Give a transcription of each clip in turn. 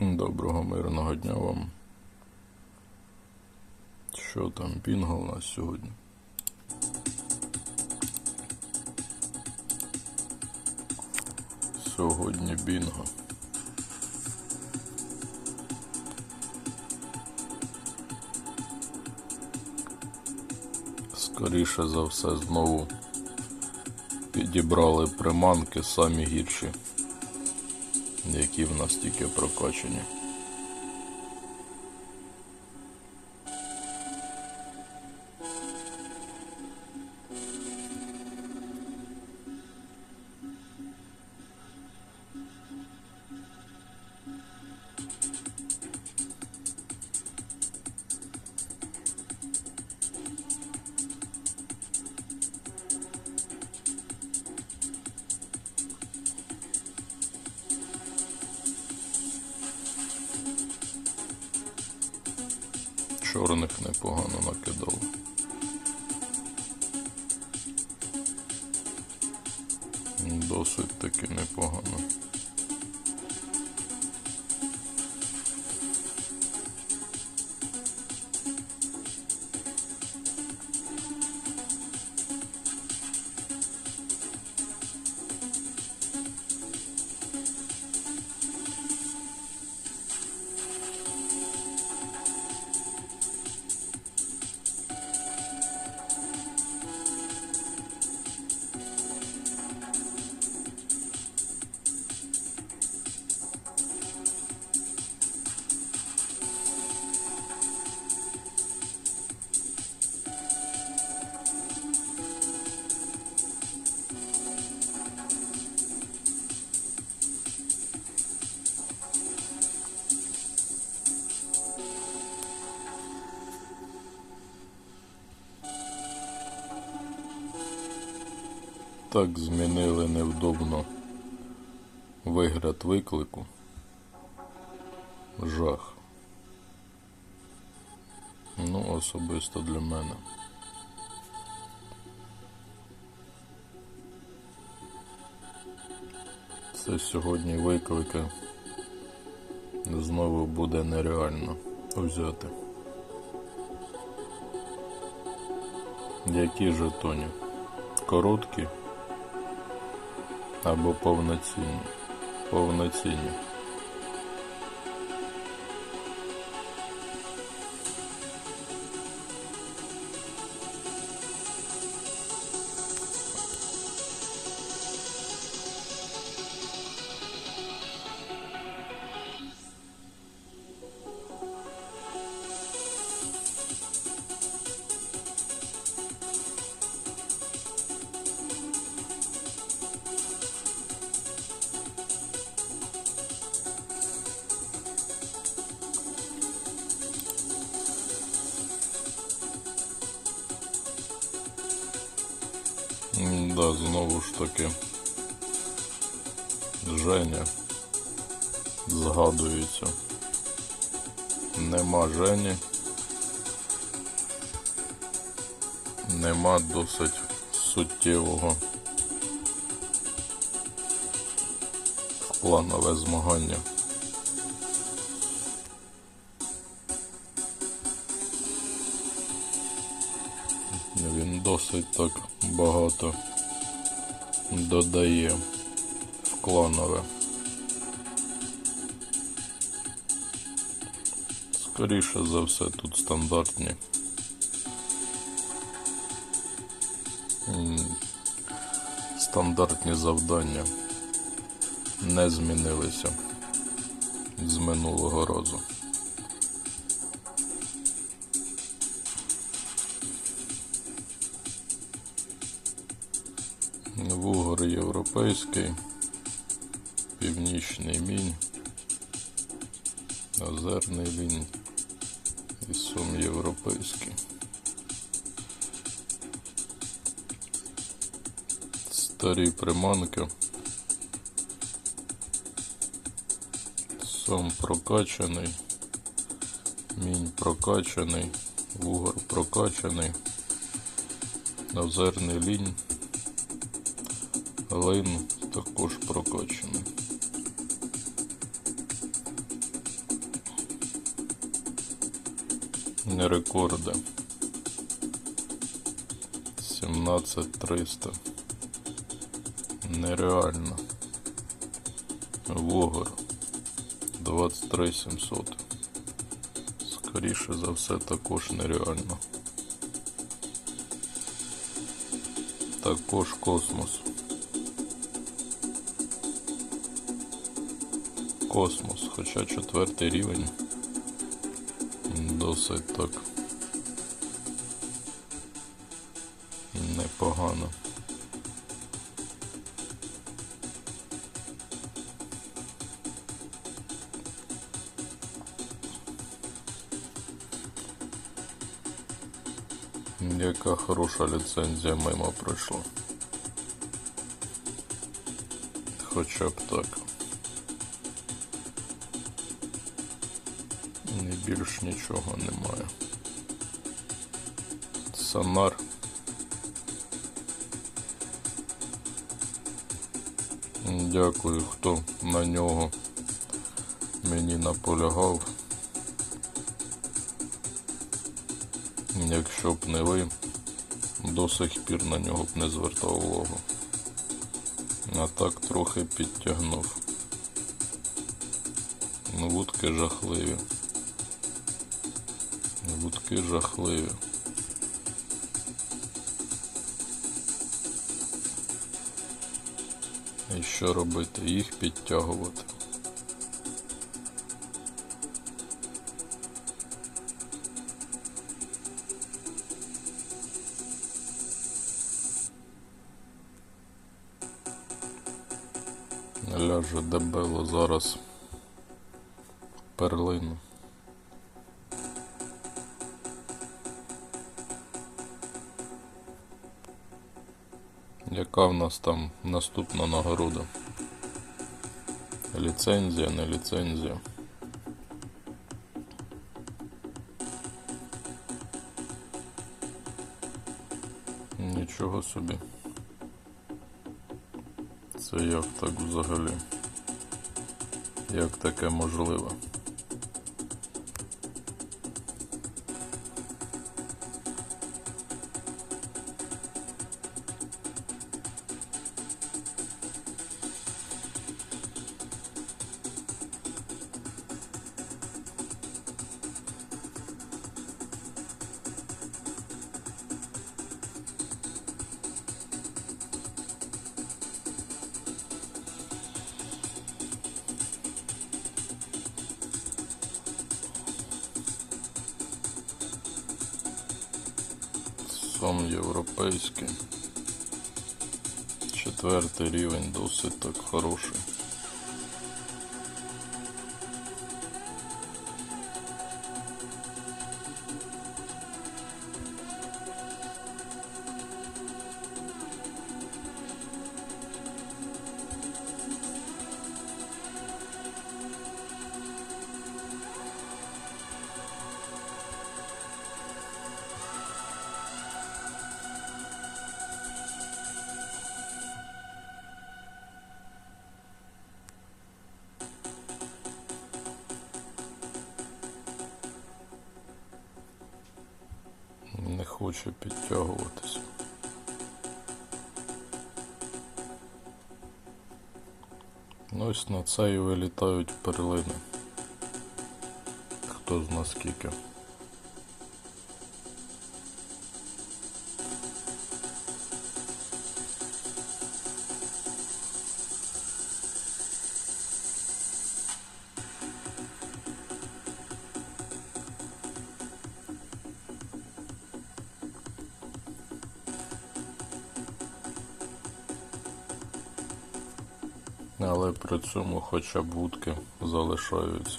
Доброго мирного дня вам. Що там, пінга у нас сьогодні? Сьогодні бінго. Скоріше за все знову підібрали приманки самі гірші, які в нас тільки прокачані. Чорних непогано накидало. Досить таки непогано. Так змінили невдобно вигляд виклику. Жах. Ну, особисто для мене. Це сьогодні виклики знову буде нереально взяти. Які жетоні? Короткі або повноцінні? Повноцінні. Да, знову ж таки. Женя згадується. Нема Жені. Нема досить суттєвого планове змагання. Він досить так багато додає в кланове. Скоріше за все тут стандартні. Стандартні завдання не змінилися з минулого разу. Європейський, північний мінь, озерний лінь і сум європейський. Старі приманки. Сом прокачаний, мінь прокачаний, вугор прокачаний, озерний лінь. Лейн також прокачений. Не рекорди. 17300. Нереально. Вогор 23700. Скоріше за все також нереально. Також космос. Космос, хоча четвертий рівень. Досить так. Непогано. Яка хороша ліцензія мимо пройшла. Хоча б так. Більш нічого немає. Сонар. Дякую, хто на нього мені наполягав. Якщо б не ви, до сих пір на нього б не звертав увагу. А так трохи підтягнув. Ну, Вудки жахливі. Вудки жахливі. І що робити? Їх підтягувати. Там наступна нагорода? Ліцензія, не ліцензія. Нічого собі. Це як так взагалі? Як таке можливо? Хоче підтягуватися. Ну ось на це і вилітають перлини. Хто зна скільки. Але при цьому хоча б вудки залишаються.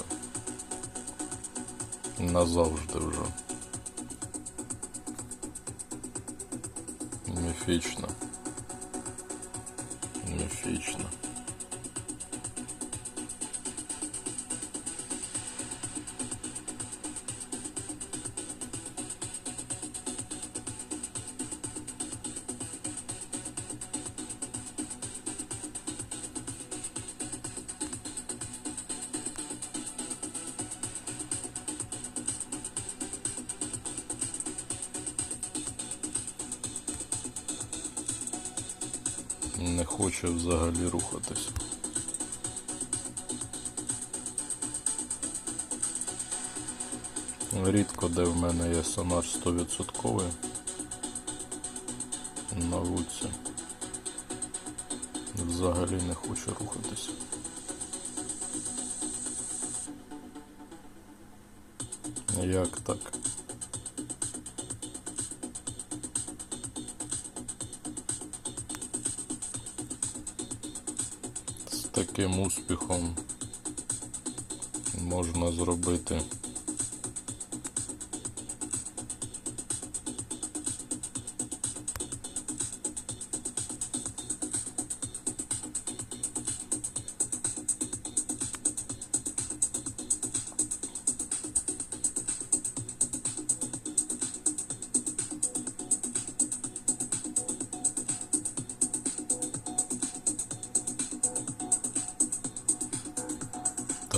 Назавжди вже. Міфічно. Міфічно. Рухатись. Рідко де в мене є сонар 100% на вудці. Взагалі не хоче рухатись. Як так? Таким успіхом можна зробити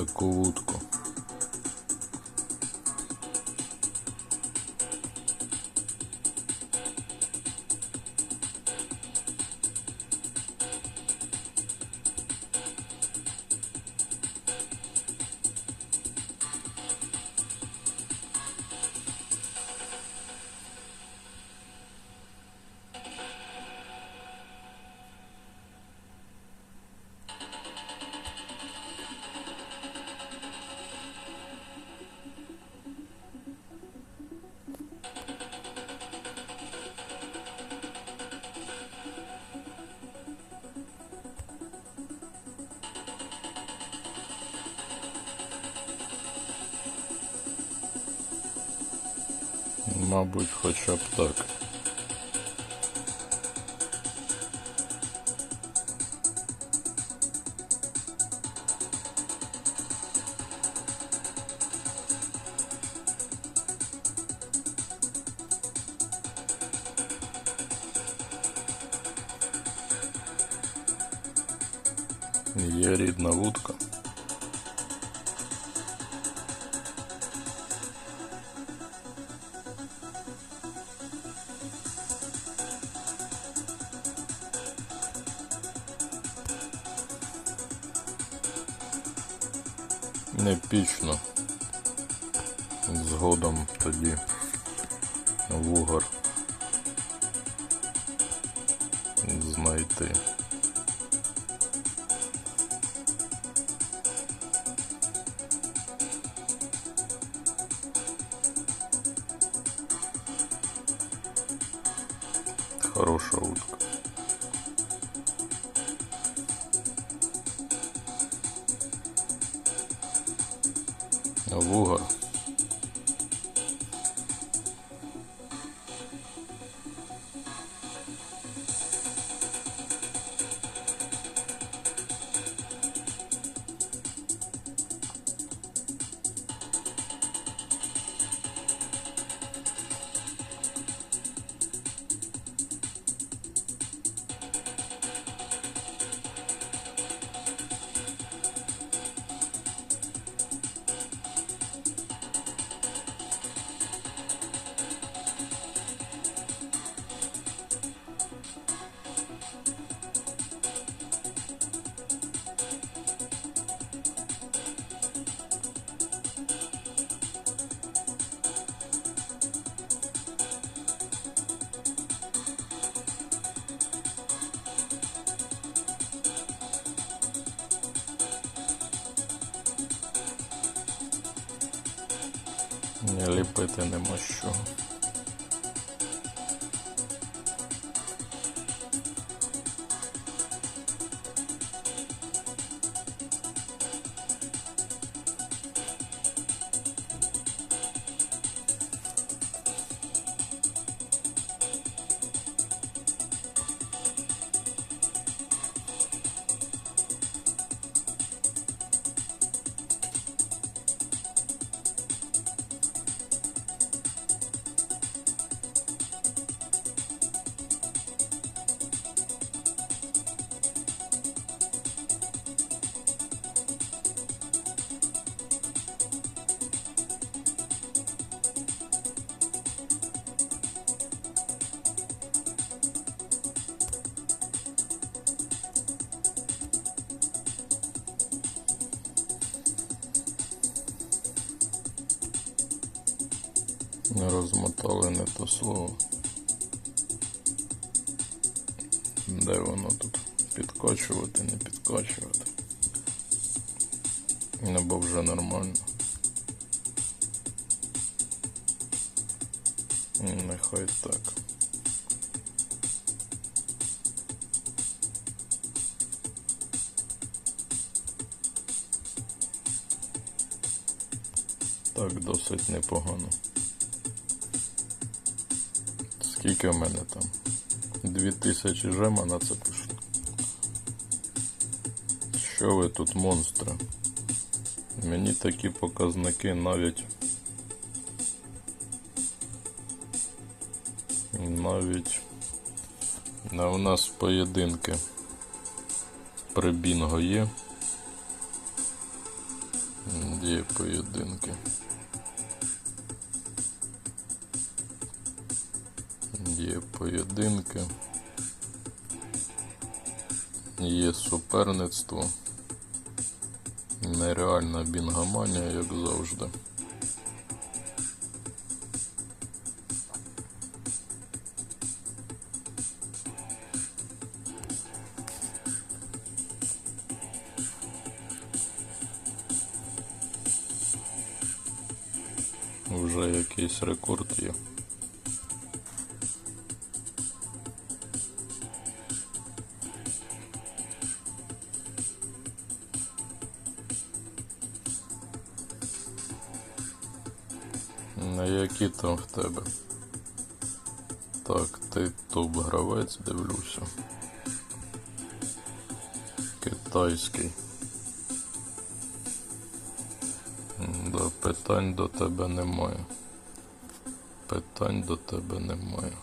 таку вудку. Є рідна вудка. Непічно. Згодом тоді вугор знайти. Хороша утка. Вугор. Не ліпити нема що. Розмотали не то слово. Де воно тут? Підкачувати, не підкачувати. Ну, бо вже нормально. Нехай так. Так, досить непогано. Скільки в мене там? Дві тисячі жема на це пішло. Що ви тут, монстри? Мені такі показники навіть. Навіть. А у нас поєдинки при бінго є. Є поєдинки. Поєдинки. Є суперництво. Нереальна бінгоманія, як завжди. Вже якийсь рекорд є. Там в тебе? Так, ти топ-гравець, дивлюся. Китайський. Да, питань до тебе немає. Питань до тебе немає.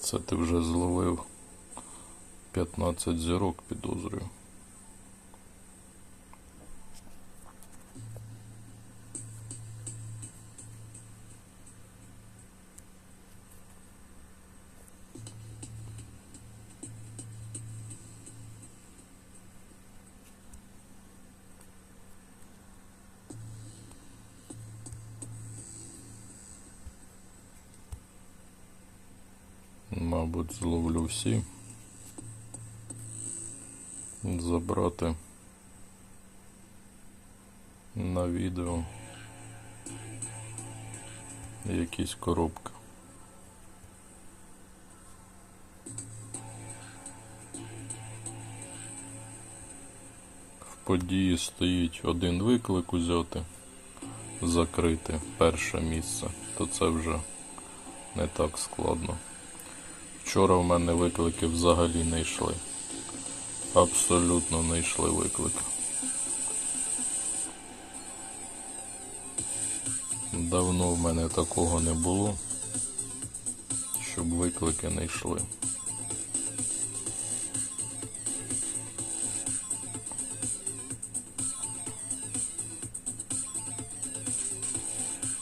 Це ти вже зловив 15 зірок, підозрюю. Мабуть, зловлю всі. Забрати на відео якісь коробки. В події стоїть один виклик узяти, закрити перше місце, то це вже не так складно. Вчора в мене виклики взагалі не йшли. Абсолютно не йшли виклики. Давно в мене такого не було, щоб виклики не йшли.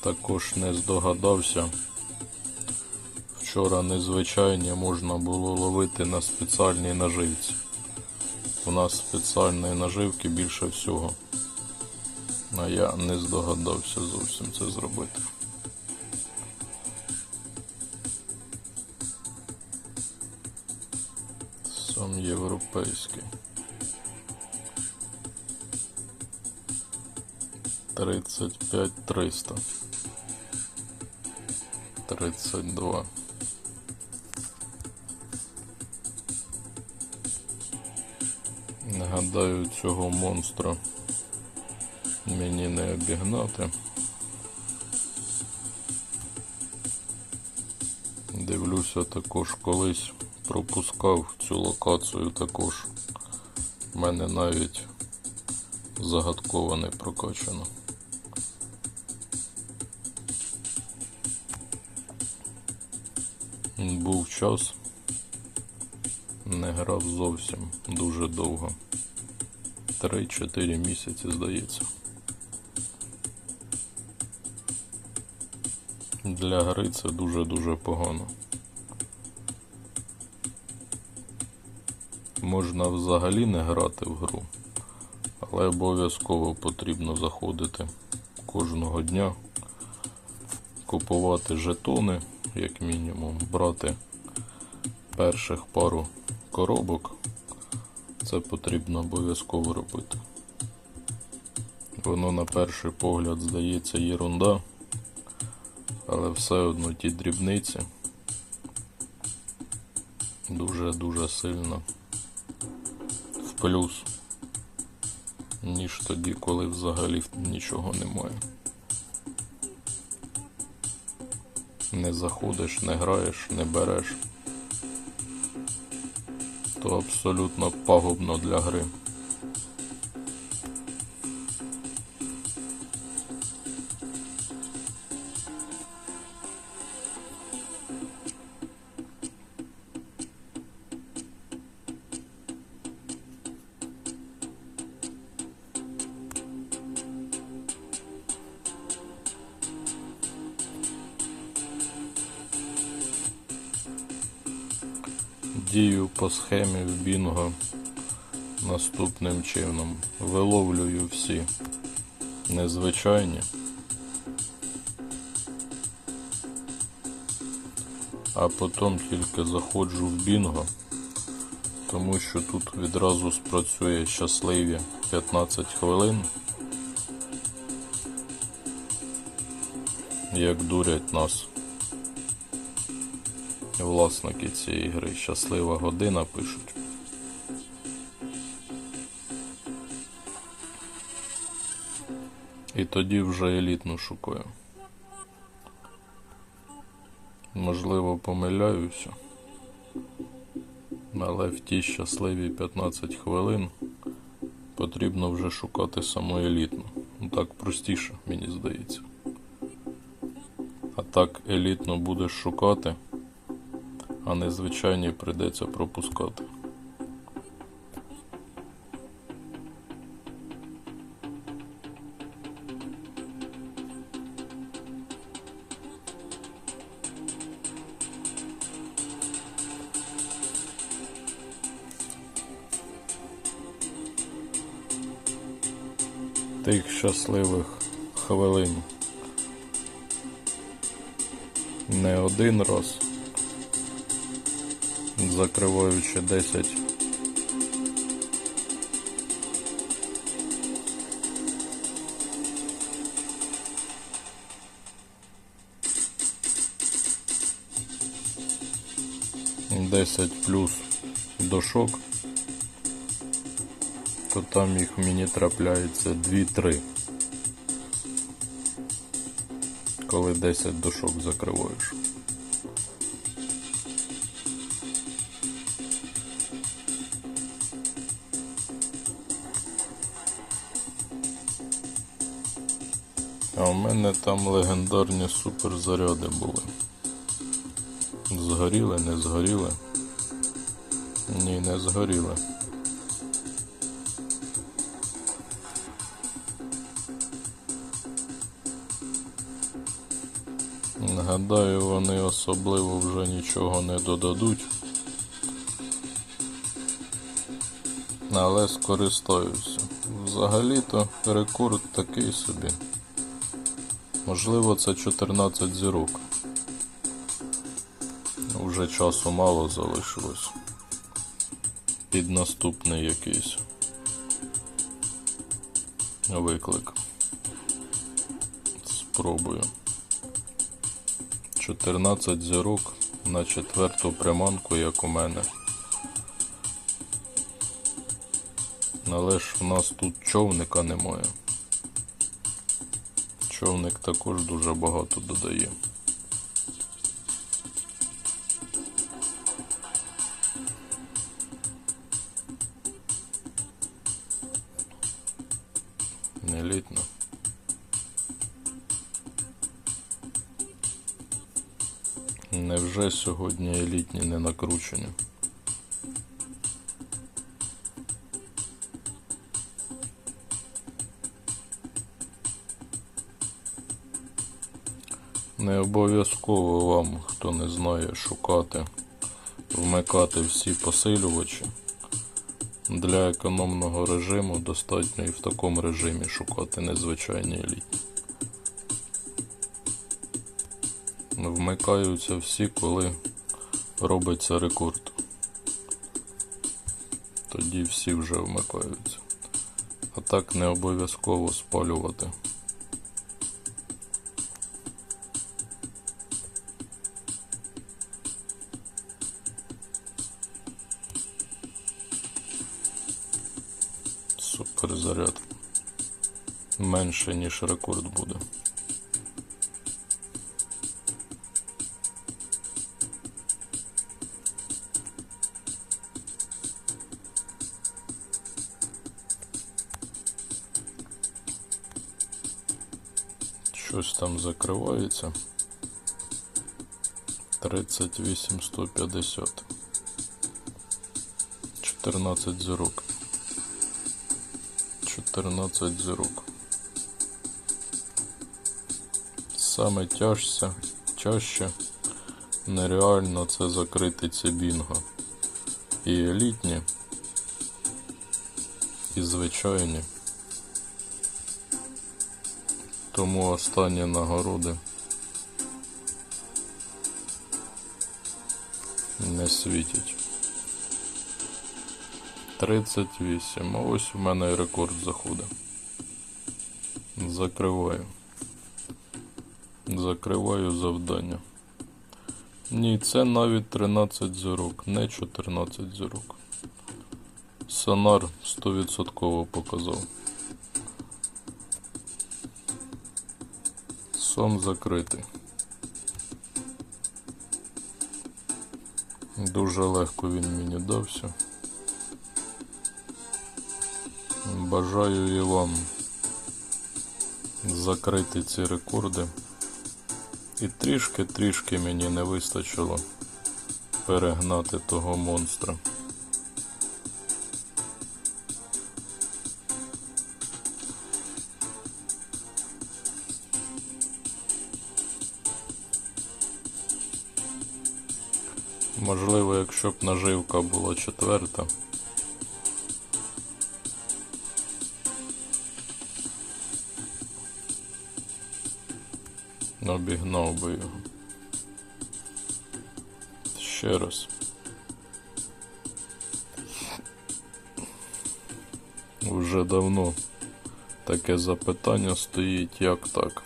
Також не здогадався вчора незвичайні можна було ловити на спеціальній наживці. У нас спеціальної наживки більше всього. А я не здогадався зовсім це зробити. Сам європейський. 35 300. 32 Гадаю, цього монстра мені не обігнати. Дивлюся, також колись пропускав цю локацію також. У мене навіть загадково не прокачано. Був час, не грав зовсім дуже довго. 3-4 місяці, здається. Для гри це дуже-дуже погано. Можна взагалі не грати в гру, але обов'язково потрібно заходити кожного дня купувати жетони, як мінімум, брати перших пару коробок. Це потрібно обов'язково робити. Воно на перший погляд здається єрунда, але все одно ті дрібниці дуже-дуже сильно в плюс, ніж тоді, коли взагалі нічого немає. Не заходиш, не граєш, не береш. То абсолютно пагубно для гри. Схемі в бінго наступним чином. Виловлюю всі незвичайні. А потім тільки заходжу в бінго, тому що тут відразу спрацює щасливі 15 хвилин. Як дурять нас власники цієї гри. Щаслива година пишуть. І тоді вже елітну шукаю. Можливо, помиляюся. Але в ті щасливі 15 хвилин потрібно вже шукати саму елітну. Ну, Так простіше, мені здається. А так елітно будеш шукати а незвичайні прийдеться пропускати. Тих щасливих хвилин не один раз закриваючи 10 10 плюс дошок, то там їх мені трапляється 2-3. Коли 10 дошок закриваєш. Мене там легендарні суперзаряди були. Згоріли, не згоріли. Ні, не згоріли. Гадаю, вони особливо вже нічого не додадуть. Але скористаюся. Взагалі-то рекорд такий собі. Можливо, це 14 зірок. Вже часу мало залишилось. Під наступний якийсь виклик. Спробую. 14 зірок на четверту приманку, як у мене. Але ж в нас тут човника немає. Човник також дуже багато додає. Елітно. Невже сьогодні елітні не накручені? Обов'язково вам, хто не знає, шукати, вмикати всі посилювачі. Для економного режиму достатньо і в такому режимі шукати незвичайні елітні. вмикаються всі, коли робиться рекорд. Тоді всі вже вмикаються. А так не обов'язково спалювати. Менше, ніж рекорд буде. Щось там закривається. 38 150. 14 зірок. 14 зірок. Саме тяжче, чаще нереально це закрити ці бінго. І елітні, і звичайні. Тому останні нагороди не світять. 38. А ось у мене і рекорд заходить. Закриваю. Закриваю завдання. Ні, це навіть 13 зірок, не 14 зірок. Сонар 100% показав. Сом закритий. Дуже легко він мені дався. Бажаю і вам закрити ці рекорди. І трішки-трішки мені не вистачило перегнати того монстра. Можливо, якщо б наживка була четверта. Обігнав би його. Ще раз. Уже давно таке запитання стоїть, як так.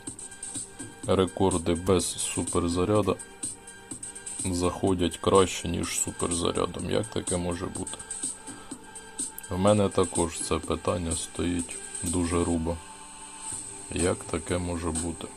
Рекорди без суперзаряда заходять краще, ніж суперзарядом. Як таке може бути? В мене також це питання стоїть дуже рубо. Як таке може бути?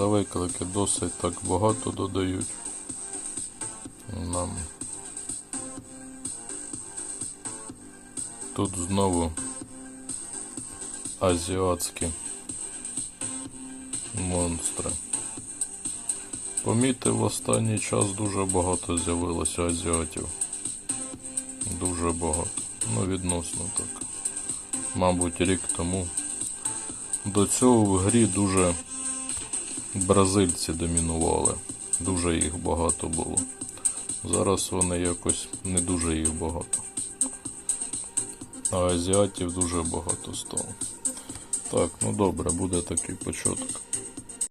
За виклики досить так багато додають. Нам тут знову азіатські монстри. Помітив, в останній час дуже багато з'явилося азіатів. Дуже багато. Ну, відносно так. Мабуть, рік тому. До цього в грі дуже бразильці домінували. Дуже їх багато було. Зараз вони якось не дуже їх багато. А азіатів дуже багато стало. Так, ну добре, буде такий початок.